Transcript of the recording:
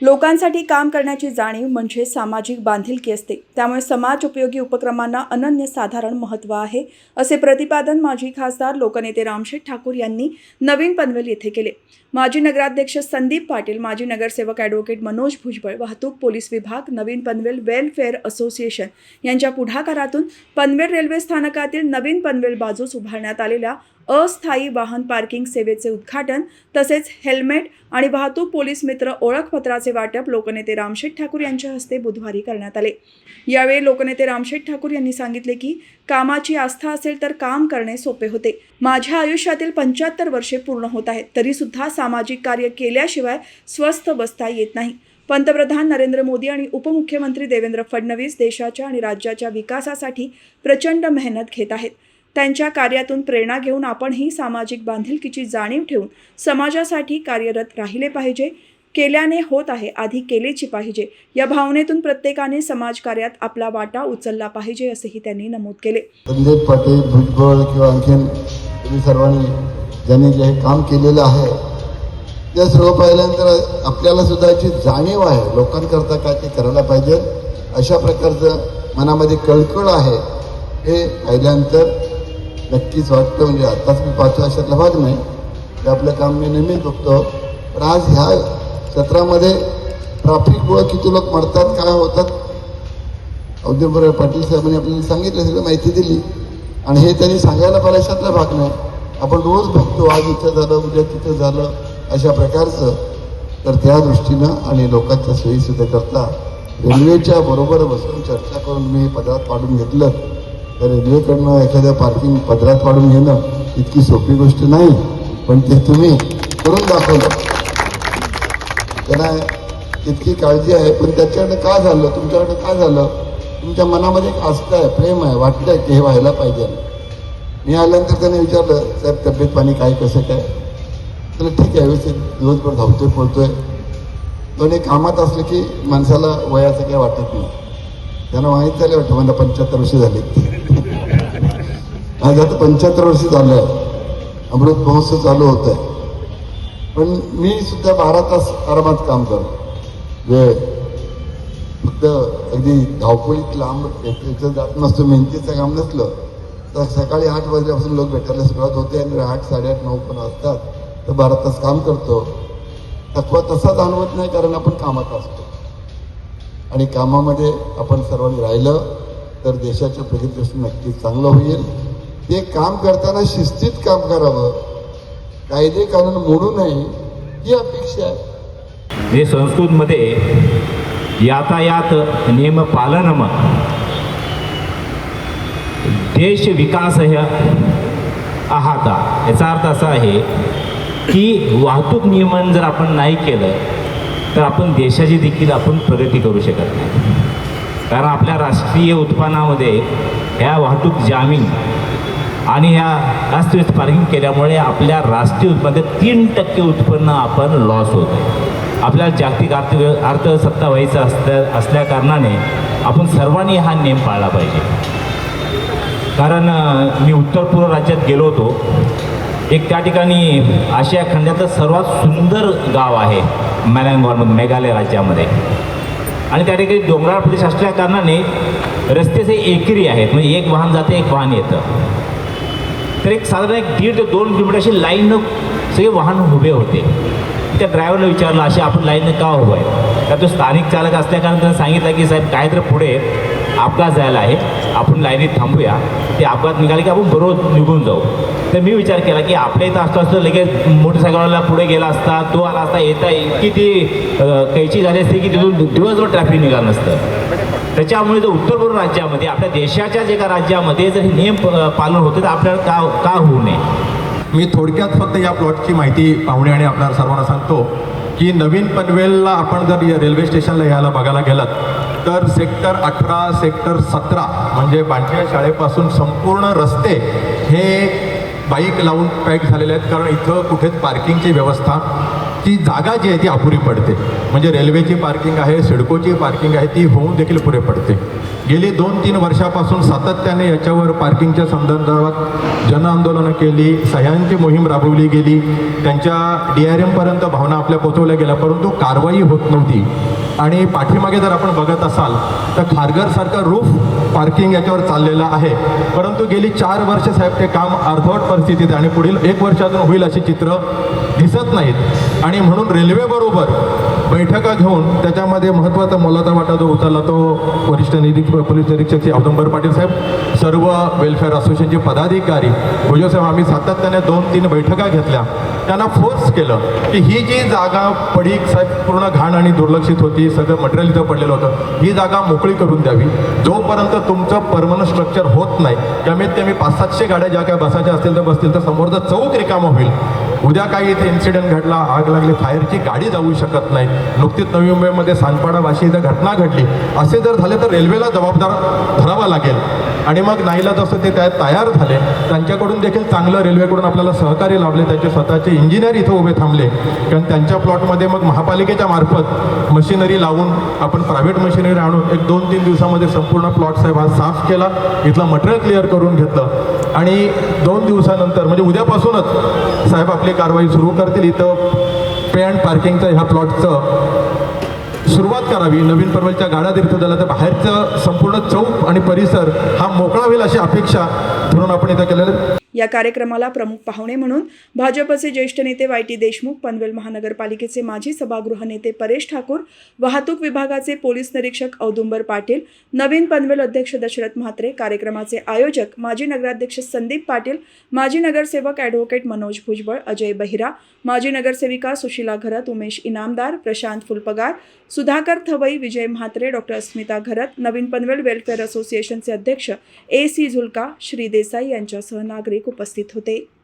लोकांसाठी काम करण्याची जाणीव म्हणजे सामाजिक बांधिलकी असते. त्यामुळे समाज उपयोगी उपक्रमांना अनन्यसाधारण महत्त्व आहे असे प्रतिपादन माजी खासदार लोकनेते रामशेठ ठाकूर यांनी नवीन पनवेल येथे केले. माजी नगराध्यक्ष संदीप पाटील माजी नगरसेवक ॲडव्होकेट मनोज भुजबळ वाहतूक पोलीस विभाग नवीन पनवेल वेलफेअर असोसिएशन यांच्या पुढाकारातून पनवेल रेल्वे स्थानकातील नवीन पनवेल बाजूस उभारण्यात आलेल्या अस्थायी वाहन पार्किंग सेवेचे उद्घाटन तसेच हेल्मेट आणि वाहतूक पोलीस मित्र ओळखपत्राचे वाटप लोकनेते रामशेठ ठाकूर यांच्या हस्ते बुधवारी करण्यात आले. यावेळी लोकनेते रामशेठ ठाकूर यांनी सांगितले की कामाची आस्था असेल तर काम करणे सोपे होते. माझ्या आयुष्यातील पंच्याहत्तर वर्षे पूर्ण होत आहेत तरी सुद्धा सामाजिक कार्य केल्याशिवाय स्वस्थ बसता येत नाही. पंतप्रधान नरेंद्र मोदी आणि उपमुख्यमंत्री देवेंद्र फडणवीस देशाच्या आणि राज्याच्या विकासासाठी प्रचंड मेहनत घेत आहेत. त्यांच्या कार्यातून प्रेरणा घेऊन आपणही सामाजिक बांधिलकीची जाणीव ठेवून समाजासाठी कार्यरत राहिले पाहिजे. केल्याने होत आहे आधी केलेची पाहिजे. या भावनेतून प्रत्येकाने समाजकार्यात आपला वाटा उचलला पाहिजे असेही त्यांनी नमूद केले. संदीप पाटील भुजबळ किंवा आणखीन तुम्ही सर्वांनी ज्यांनी जे हे काम केलेलं आहे ते सर्व पाहिल्यानंतर आपल्याला सुद्धा याची जाणीव आहे लोकांकरता काय ते करायला पाहिजे. अशा प्रकारचं मनामध्ये कळकळ आहे हे पाहिल्यानंतर नक्कीच वाटतं म्हणजे आत्ताच मी पाचव्या वर्षातला भाग नाही ते आपलं काम मी नेहमीच बघतो पण आज ह्या सत्रामध्ये ट्राफिकमुळं किती लोक मरतात काय होतात औद्योगिक पाटील साहेबांनी आपल्याला सांगितलं सगळं माहिती दिली. आणि हे त्यांनी सांगायला पाहिजे अशातला भाग नाही. आपण रोज बघतो आज इथं झालं उद्या तिथं झालं अशा प्रकारचं. तर त्या दृष्टीनं आणि लोकांच्या सोयीसुद्धा करता रेल्वेच्या बरोबर बसून चर्चा करून मी हे पदार्थ पाडून घेतलं. तर रेल्वेकडनं एखाद्या पार्किंग पदरात पाडून घेणं इतकी सोपी गोष्ट नाही पण ते तुम्ही करून दाखवलं. त्यांना इतकी काळजी आहे पण त्याच्याकडे का झालं तुमच्याकडे का झालं? तुमच्या मनामध्ये एक आस्था आहे प्रेम आहे वाटतंय की हे व्हायला पाहिजे? मी आल्यानंतर त्याने विचारलं साहेब तब्येत पाणी काय कसं काय? तर ठीक आहे व्यवस्थित. दिवसभर धावतोय पळतोय. पण हे कामात असलं की माणसाला वयाचं काही वाटत नाही. त्यांना माहीत झालं वाटतं मला पंच्याहत्तर वर्ष झाली. आज आता पंच्याहत्तर वर्ष झालं. आहे अमृत महोत्सव चालू होत आहे पण मी सुद्धा बारा तास आरामात काम करतो. वेळ. फक्त अगदी धावपळीत लांब याचं जात नसतो मेहनतीचं काम नसलं तर सकाळी आठ वाजल्यापासून लोक भेटायला सुरुवात होते आणि आठ साडेआठ नऊ पण असतात तर बारा तास काम करतो. थकवा तसा जाणवत नाही कारण आपण कामात असतो. आणि कामामध्ये आपण सर्वांनी राहिलं तर देशाच्या प्रगतीपासून नक्कीच चांगलं होईल. ते काम करताना शिस्तीत काम करावं कायदे कानून मोडू नये ही अपेक्षा आहे. जे संस्कृतमध्ये यातायात नियम पालन देश विकास हे आहाता. याचा अर्थ असा आहे की वाहतूक नियमन जर आपण नाही केलं तर आपण देशाची देखील आपण प्रगती करू शकत नाही. कारण आपल्या राष्ट्रीय उत्पन्नामध्ये ह्या वाहतूक जामीन आणि या राष्ट्रीय पार्किंग केल्यामुळे आपल्या राष्ट्रीय उत्पन्नात तीन टक्के उत्पन्न आपण लॉस होतो. आपल्याला जागतिक अर्थ अर्थसत्ता व्हायचं असल्या असल्या कारणाने आपण सर्वांनी हा नियम पाळला पाहिजे. कारण मी उत्तर पूर्व राज्यात गेलो होतो. एक त्या ठिकाणी आशिया खंडातलं सर्वात सुंदर गाव आहे मॅलँगॉरमध्ये मेघालय राज्यामध्ये. आणि त्या ठिकाणी डोंगराळ प्रदेश असल्या कारणाने रस्तेचे एकरी आहेत. म्हणजे एक वाहन जाते एक वाहन येतं. तर एक साधारण एक दीड ते दोन किलोमीटर अशी लाईननं सगळे वाहन उभे होते. त्या ड्रायव्हरला विचारलं असे आपण लाईननं का उभं आहे? तर तो स्थानिक चालक असल्याकारण त्यांना सांगितलं की साहेब काय तर पुढे अपघात जायला आहे. आपण लाईनीत थांबूया. ते अपघात निघाले की आपण बरोबर निघून जाऊ. तर मी विचार केला की आपल्या इथं असतो असतं लगेच मोटरसायकलवाला पुढे गेला असता तो आला असता येता इतकी ती कैची झाली असते की तिथून दिवसभर ट्रॅफिक निघालं नसतं. त्याच्यामुळे जर उत्तर पूर्व राज्यामध्ये आपल्या देशाच्या जे का राज्यामध्ये जर हे नियम पालन होते तर आपल्याला का का होऊ नये? मी थोडक्यात फक्त या प्लॉटची माहिती पाहुणे आणि आपल्या सर्वांना सांगतो की नवीन पनवेलला आपण जर या रेल्वे स्टेशनला यायला बघायला गेलात तर सेक्टर अठरा सेक्टर सतरा म्हणजे बांटिया शाळेपासून संपूर्ण रस्ते हे बाईक लावून पॅक झालेले आहेत. कारण इथं कुठेच पार्किंगची व्यवस्था ती जागा जी आहे ती अपुरी पडते. म्हणजे रेल्वेची पार्किंग आहे सिडकोची पार्किंग आहे ती होऊन देखील पुरे पडते. गेली दोन तीन वर्षापासून सातत्याने याच्यावर पार्किंगच्या संदर्भात जनआंदोलनं केली सह्यांची मोहीम राबवली गेली त्यांच्या डी आर एमपर्यंत भावना आपल्या पोचवल्या गेल्या परंतु कारवाई होत नव्हती. आणि पाठीमागे जर आपण बघत असाल तर खारघरसारखं रूफ पार्किंग याच्यावर चाललेलं आहे. परंतु गेली चार वर्ष साहेब ते काम अर्धवट परिस्थितीत आणि पुढील एक वर्षातून होईल अशी चित्र दिसत नाहीत. आणि म्हणून रेल्वेबरोबर बैठका घेऊन त्याच्यामध्ये महत्त्वाचा मोलाचा वाटा जो उचलला तो वरिष्ठ निरीक्षक पोलीस निरीक्षक श्री औदंबर पाटील साहेब सर्व वेलफेअर असोसिएशनचे पदाधिकारी भुजोसाहेब आम्ही सातत्याने दोन तीन बैठका घेतल्या. त्यांना फोर्स केलं की ही जी जागा पडीक साहेब पूर्ण घाण आणि दुर्लक्षित होती सगळं मटेरियल इथं पडलेलं होतं ही जागा मोकळी करून द्यावी. जोपर्यंत तुमचं परमनंट स्ट्रक्चर होत नाही कमीत कमी पाच सातशे गाड्या ज्या काय बसायच्या असतील तर बसतील तर समोरचं चौक रिकामा होईल. उद्या काही इथे इन्सिडेंट घडला आग लागली फायरची गाडी जाऊ शकत नाही. नुकतीच नवी मुंबईमध्ये सांडपाडा वाशी इथं घटना घडली. असे जर झाले तर रेल्वेला जबाबदार धरावा लागेल. आणि मग नाईला जसं ते त्या तयार झाले त्यांच्याकडून देखील चांगलं रेल्वेकडून आपल्याला सहकार्य लाभले त्यांचे स्वतःचे इंजिनियर इथं उभे थांबले. कारण त्यांच्या प्लॉटमध्ये मग महापालिकेच्या मार्फत मशिनरी लावून आपण प्रायव्हेट मशिनरी आणून एक दोन तीन दिवसामध्ये संपूर्ण प्लॉट साहेब हा साफ केला इथलं मटेरियल क्लिअर करून घेतलं. आणि दोन दिवसानंतर म्हणजे उद्यापासूनच साहेब आपली कारवाई सुरू करतील. इथं पे अँड पार्किंगचं ह्या प्लॉटचं सुरुवात करावी. नवीन परवलच्या गाड्या तिथं झाल्या तर बाहेरचं संपूर्ण चौक आणि परिसर हा मोकळा होईल अशी अपेक्षा धरून आपण इथं केलेलं या कार्यक्रमाला प्रमुख पाहुणे म्हणून भाजपचे ज्येष्ठ नेते वाय टी देशमुख पनवेल महानगरपालिकेचे माजी सभागृह नेते परेश ठाकूर वाहतूक विभागाचे पोलीस निरीक्षक औदुंबर पाटील नवीन पनवेल अध्यक्ष दशरथ म्हात्रे कार्यक्रमाचे आयोजक माजी नगराध्यक्ष संदीप पाटील माजी नगरसेवक ॲडव्होकेट मनोज भुजबळ अजय बहिरा माजी नगरसेविका सुशीला घरत उमेश इनामदार प्रशांत फुलपगार सुधाकर थवई विजय म्हात्रे डॉक्टर अस्मिता घरत नवीन पनवेल वेलफेअर असोसिएशनचे अध्यक्ष ए सी झुलका श्री देसाई यांच्यासह नागरिक उपस्थित होते.